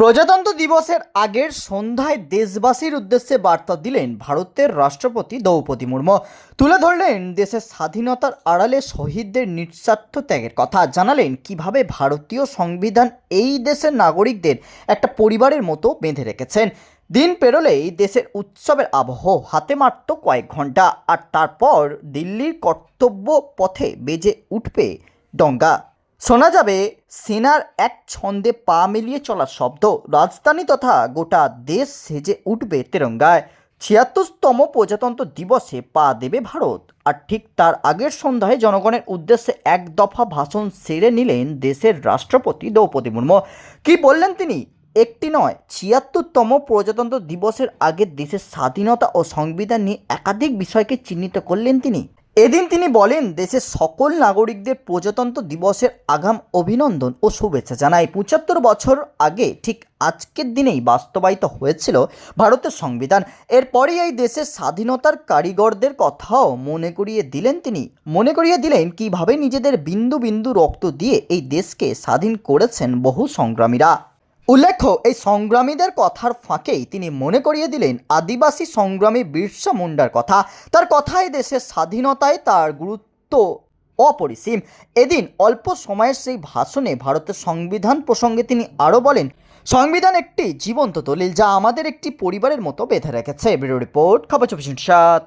প্রজাতন্ত্র দিবসের আগের সন্ধ্যায় দেশবাসীর উদ্দেশ্যে বার্তা দিলেন ভারতের রাষ্ট্রপতি দ্রৌপদী মুর্মু। তুলে ধরলেন দেশের স্বাধীনতার আড়ালে শহীদদের নিঃস্বার্থ ত্যাগের কথা। জানালেন কীভাবে ভারতীয় সংবিধান এই দেশের নাগরিকদের একটা পরিবারের মতো বেঁধে রেখেছেন। দিন পেরোলেই দেশের উৎসবের আবহ হাতে মাত্র কয়েক ঘণ্টা আর তারপর দিল্লির কর্তব্য পথে বেজে উঠবে ডঙ্গা শোনা যাবে, সেনার এক ছন্দে পা মিলিয়ে চলার শব্দ। রাজধানী তথা গোটা দেশ সেজে উঠবে তেরঙ্গায়। ছিয়াত্তরতম প্রজাতন্ত্র দিবসে পা দেবে ভারত। আর ঠিক তার আগের সন্ধ্যায় জনগণের উদ্দেশ্যে এক দফা ভাষণ সেরে নিলেন দেশের রাষ্ট্রপতি দ্রৌপদী মুর্মু। কি বললেন তিনি? একটি নয়, ছিয়াত্তরতম প্রজাতন্ত্র দিবসের আগে দেশের স্বাধীনতা ও সংবিধান নিয়ে একাধিক বিষয়কে চিহ্নিত করলেন তিনি। এদিন তিনি বলেন, দেশের সকল নাগরিকদের প্রজাতন্ত্র দিবসের আগাম অভিনন্দন ও শুভেচ্ছা জানাই। পঁচাত্তর বছর আগে ঠিক আজকের দিনেই বাস্তবায়িত হয়েছিল ভারতের সংবিধান। এরপরই এই দেশের স্বাধীনতার কারিগরদের কথাও মনে করিয়ে দিলেন তিনি। মনে করিয়ে দিলেন কীভাবে নিজেদের বিন্দু বিন্দু রক্ত দিয়ে এই দেশকে স্বাধীন করেছেন বহু সংগ্রামীরা। উল্লেখ্য, এই সংগ্রামীদের কথার ফাঁকেই তিনি মনে করিয়ে দিলেন আদিবাসী সংগ্রামী বিরসা মুন্ডার কথা। তার কথায় দেশের স্বাধীনতায় তার গুরুত্ব অপরিসীম। এদিন অল্প সময়ের সেই ভাষণে ভারতের সংবিধান প্রসঙ্গে তিনি আরও বলেন, সংবিধান একটি জীবন্ত দলিল যা আমাদের একটি পরিবারের মতো বেঁধে রেখেছে। ব্যুরো রিপোর্ট, খবর চব্বিশ সাত।